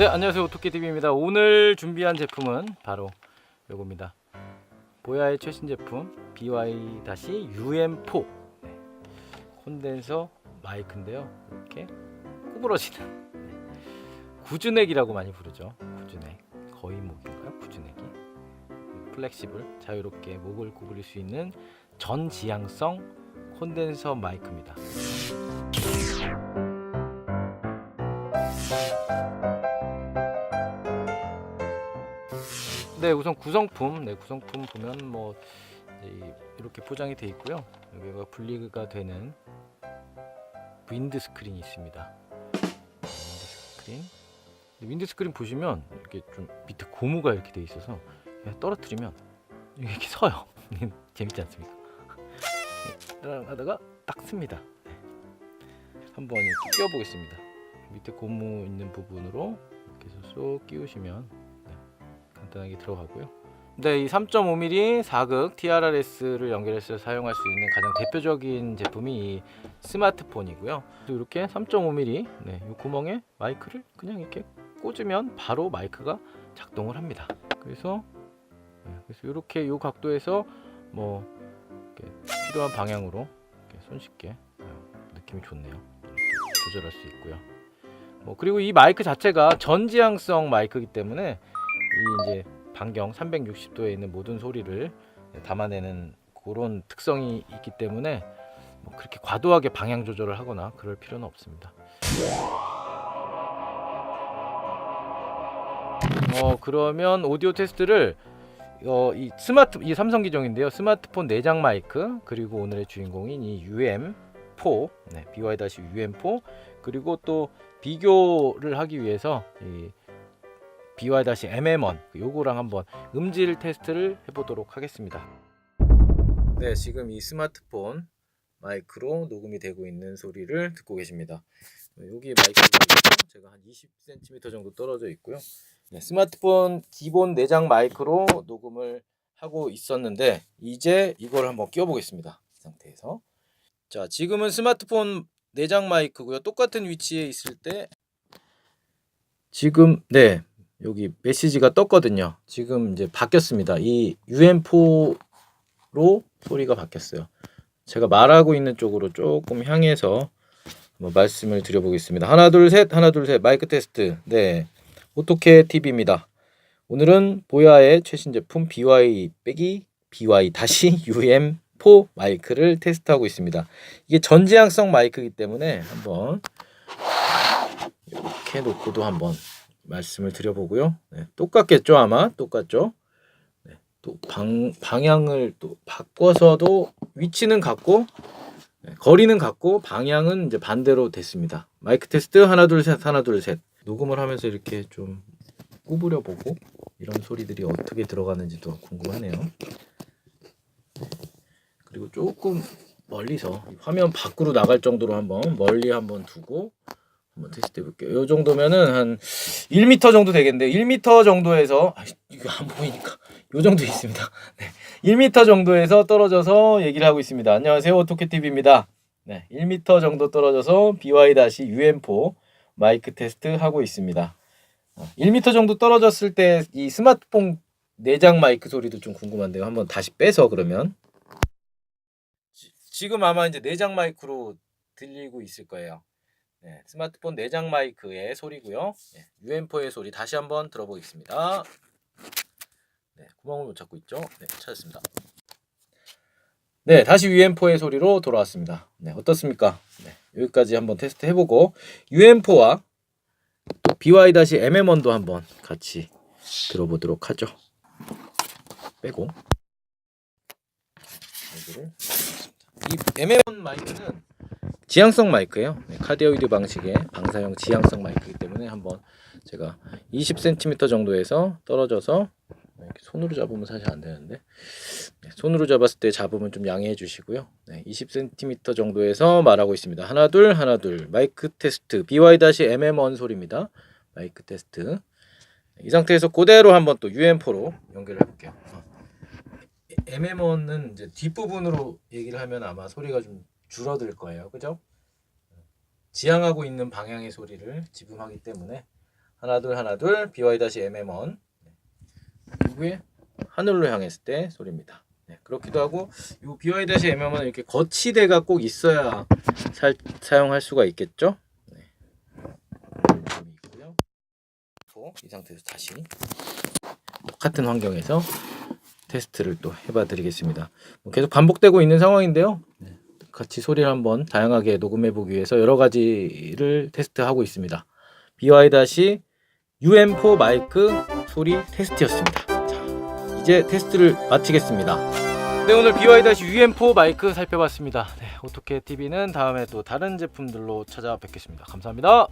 네, 안녕하세요. 오토키TV입니다. 오늘 준비한 제품은 바로 요겁니다. 보야의 최신 제품 BY-UM4 네. 콘덴서 마이크인데요. 이렇게 구부러지는 네. 구준액이라고 많이 부르죠. 구준액. 거의 목인가요? 구준액이. 플렉시블, 자유롭게 목을 구부릴 수 있는 전지향성 콘덴서 마이크입니다. 네, 우선 구성품, 네, 구성품 보면 뭐 이렇게 포장이 되어 있고요. 여기가 분리가 되는 윈드 스크린이 있습니다. 윈드 스크린. 윈드 스크린 보시면 이렇게 좀 밑에 고무가 이렇게 돼 있어서 떨어뜨리면 이렇게 서요. 재밌지 않습니까? 네, 하다가 딱 씁니다. 네. 한번 이렇게 끼워 보겠습니다. 밑에 고무 있는 부분으로 이렇게 쏙 끼우시면 네, 간단하게 들어가고요. 네, 이 3.5mm 4극 TRRS를 연결해서 사용할 수 있는 가장 대표적인 제품이 이 스마트폰이고요. 또 이렇게 3.5mm 네, 이 구멍에 마이크를 그냥 이렇게 꽂으면 바로 마이크가 작동을 합니다. 그래서 네, 그래서 이렇게 이 각도에서 뭐 필요한 방향으로 손쉽게 네, 느낌이 좋네요. 조절할 수 있고요. 뭐 그리고 이 마이크 자체가 전지향성 마이크이기 때문에 이 이제 반경 360도에 있는 모든 소리를 담아내는 그런 특성이 있기 때문에 뭐 그렇게 과도하게 방향 조절을 하거나 그럴 필요는 없습니다. 어 그러면 오디오 테스트를 어, 이 스마트 이 삼성 기종인데요. 스마트폰 내장 마이크 그리고 오늘의 주인공인 이 UM4 네, BY-UM4 그리고 또 비교를 하기 위해서 이 BY-MM1 요거랑 한번 음질 테스트를 해보도록 하겠습니다. 네, 지금 이 스마트폰 마이크로 녹음이 되고 있는 소리를 듣고 계십니다. 여기 마이크가 제가 한 20cm 정도 떨어져 있고요. 네, 스마트폰 기본 내장 마이크로 녹음을 하고 있었는데 이제 이걸 한번 끼워보겠습니다. 이 상태에서 자 지금은 스마트폰 내장 마이크고요. 똑같은 위치에 있을 때 지금 네 여기 메시지가 떴거든요. 지금 이제 바뀌었습니다. 이 UM4로 소리가 바뀌었어요. 제가 말하고 있는 쪽으로 조금 향해서 한번 말씀을 드려보겠습니다. 하나 둘 셋 하나 둘 셋 마이크 테스트 네 오토케 TV입니다. 오늘은 보야의 최신 제품 BY 빼기 BY 다시 UM4 마이크를 테스트하고 있습니다. 이게 전지향성 마이크이기 때문에 한번 이렇게 놓고도 한번 말씀을 드려보고요. 네, 똑같겠죠 아마 똑같죠. 네, 또 방, 방향을 또 바꿔서도 위치는 같고 네, 거리는 같고 방향은 이제 반대로 됐습니다. 마이크 테스트 하나 둘 셋 하나 둘 셋 녹음을 하면서 이렇게 좀 구부려 보고 이런 소리들이 어떻게 들어가는지도 궁금하네요. 네, 그리고 조금 멀리서 화면 밖으로 나갈 정도로 한번 멀리 한번 두고 한번 테스트 해볼게요. 이 정도면은 한 1m 정도 되겠는데 1m 정도에서 아, 이거 안 보이니까 이 정도 있습니다. 네, 1m 정도에서 떨어져서 얘기를 하고 있습니다. 안녕하세요 오토케 TV입니다. 네, 1m 정도 떨어져서 BY-UM4 마이크 테스트 하고 있습니다. 어, 1m 정도 떨어졌을 때 이 스마트폰 내장 마이크 소리도 좀 궁금한데요. 한번 다시 빼서 그러면 지, 지금 아마 이제 내장 마이크로 들리고 있을 거예요. 네, 스마트폰 내장 마이크의 소리고요. 네, UM4의 소리 다시 한번 들어보겠습니다. 네, 구멍을 못 찾고 있죠. 네, 찾았습니다. 네, 다시 UM4의 소리로 돌아왔습니다. 네, 어떻습니까? 네, 여기까지 한번 테스트 해보고 UM4와 또 BY-MM1도 한번 같이 들어보도록 하죠. 빼고 여기를 이 MM1 마이크는 지향성 마이크예요. 네, 카디오이드 방식의 방사형 지향성 마이크이기 때문에 한번 제가 20cm 정도에서 떨어져서 이렇게 손으로 잡으면 사실 안 되는데 네, 손으로 잡았을 때 잡으면 좀 양해해 주시고요. 네, 20cm 정도에서 말하고 있습니다. 하나 둘 하나 둘 마이크 테스트 BY-MM1 소리입니다. 마이크 테스트 이 상태에서 그대로 한번 또 UM4로 연결을 해볼게요. 어. MM1은 이제 뒷부분으로 얘기를 하면 아마 소리가 좀 줄어들 거예요. 그죠? 지향하고 있는 방향의 소리를 지불하기 때문에 하나 둘 하나 둘 BY-MM1 이후에 하늘로 향했을 때 소리입니다. 네, 그렇기도 하고 이 BY-MM1은 이렇게 거치대가 꼭 있어야 살, 사용할 수가 있겠죠. 네. 이 상태에서 다시 똑같은 환경에서 테스트를 또 해봐 드리겠습니다. 뭐 계속 반복되고 있는 상황인데요. 네, 같이 소리를 한번 다양하게 녹음해 보기 위해서 여러 가지를 테스트하고 있습니다. BY-UM4 마이크 소리 테스트였습니다. 자, 이제 테스트를 마치겠습니다. 네, 오늘 BY-UM4 마이크 살펴봤습니다. 네, 오토케 TV는 다음에 또 다른 제품들로 찾아뵙겠습니다. 감사합니다.